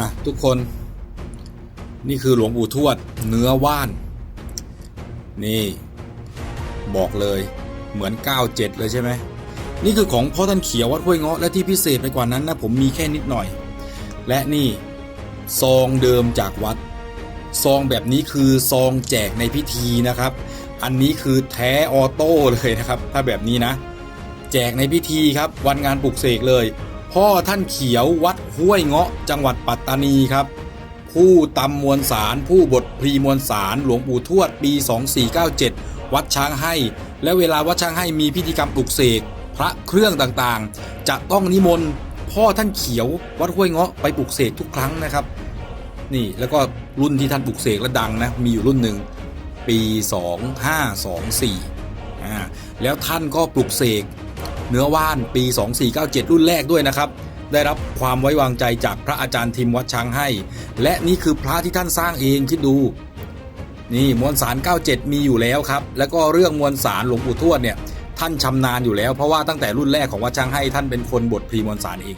อะทุกคน นี่คือหลวงปู่ทวดเนื้อว่าน นี่ บอกเลยเหมือน 97 เลยใช่ไหมนี่คือของพ่อท่านเขียววัดห้วยเงาะและที่พิเศษไปกว่านั้นนะผมมีแค่นิดหน่อย และนี่ซองเดิมจากวัด ซองแบบนี้คือซองแจกในพิธีนะครับ อันนี้คือแท้ออโต้เลยนะครับ ถ้าแบบนี้นะ แจกในพิธีครับ วันงานปลุกเสกเลย พ่อท่านเขียววัดห้วยเงาะจังหวัดปัตตานีครับ ผู้ตำมวลสารผู้บทพรีมวลสารหลวงปู่ทวดปี 2497 วัดช้างให้ และเวลาวัดช้างให้มีพิธีกรรมปลุกเสกพระเครื่องต่างๆ จะต้องนิมนต์พ่อท่านเขียววัดห้วยเงาะไปปลุกเสกทุกครั้งนะครับ นี่แล้วก็รุ่นที่ท่านปลุกเสกและดังนะมีอยู่รุ่นหนึ่งปี 2524อ่าแล้วท่านก็ปลุกเสก เนื้อว่านปี 2497 รุ่นแรกด้วยนะครับ ได้รับความไว้วางใจจากพระอาจารย์ทิมวัดช้างให้ และนี่คือพระที่ท่านสร้างเองคิดดู นี่มวลสาร 97 มีอยู่แล้วครับ แล้วก็เรื่องมวลสารหลวงปู่ทวดเนี่ยท่านชำนาญอยู่แล้วเพราะว่าตั้งแต่รุ่นแรกของวัดช้างให้ท่านเป็นคนบทพรีมวลสารเอง